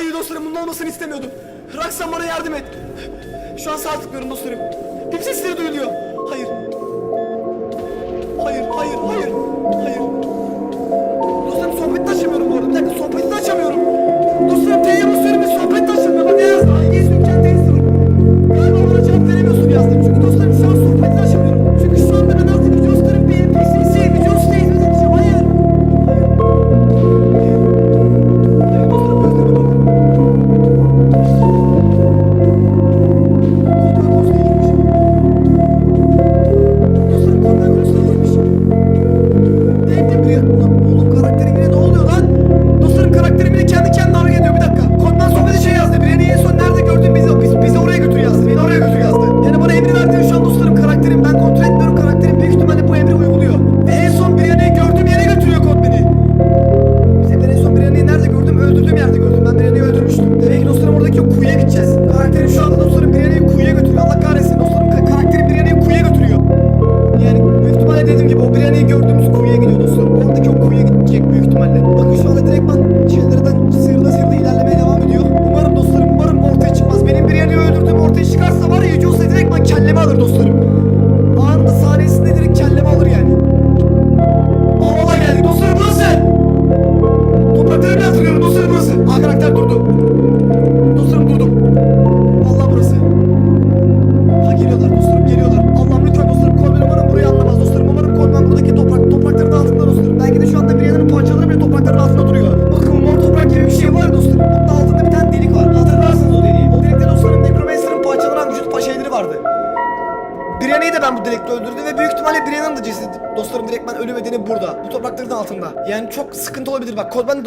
Hayır dostlarım bunun olmasını istemiyordum. Raksan bana yardım et. Şu an sağ tıklıyorum dostlarım. Dip sesleri duyuluyor. Hayır. Hayır, hayır, hayır. Hayır. Öldürdüğüm yerde gördüm. Ben birini öldürmüştüm. Demek ki dostlarım oradaki o kuyuya gideceğiz. Karakterim şu anda dostlarım birini kuyuya götürüyor. Allah kahretsin dostlarım ka- karakterim birini kuyuya götürüyor. Yani büyük ihtimalle dediğim gibi o Brianne'yi gördüğümüz kuyuya gidiyor dostlarım. Oradaki o kuyuya gidecek büyük ihtimalle. Bakın şu anda direktman şeylerden sıyırda geliyorlar dostlarım geliyorlar. Allah'ım lütfen dostlarım Kolben umarım burayı anlamaz dostlarım. Umarım Kolben buradaki toprak toprakların altında dostlarım. Belki de şu anda bir yanının parçaları bile toprakların altında duruyor. Bakın mor toprak gibi bir şey var dostlarım. Hatta altında bir tane delik var. Hatırlarsınız o deliği. O delikte dostlarım Necromancer'ın parçalanan vücut pa- şeyleri vardı. Brianne'yi de ben bu delikte öldürdüm ve büyük ihtimalle Brianne'ın da cesedi dostlarım direktmen ölü bedeni burada. Bu toprakların altında. Yani çok sıkıntı olabilir bak. Kolben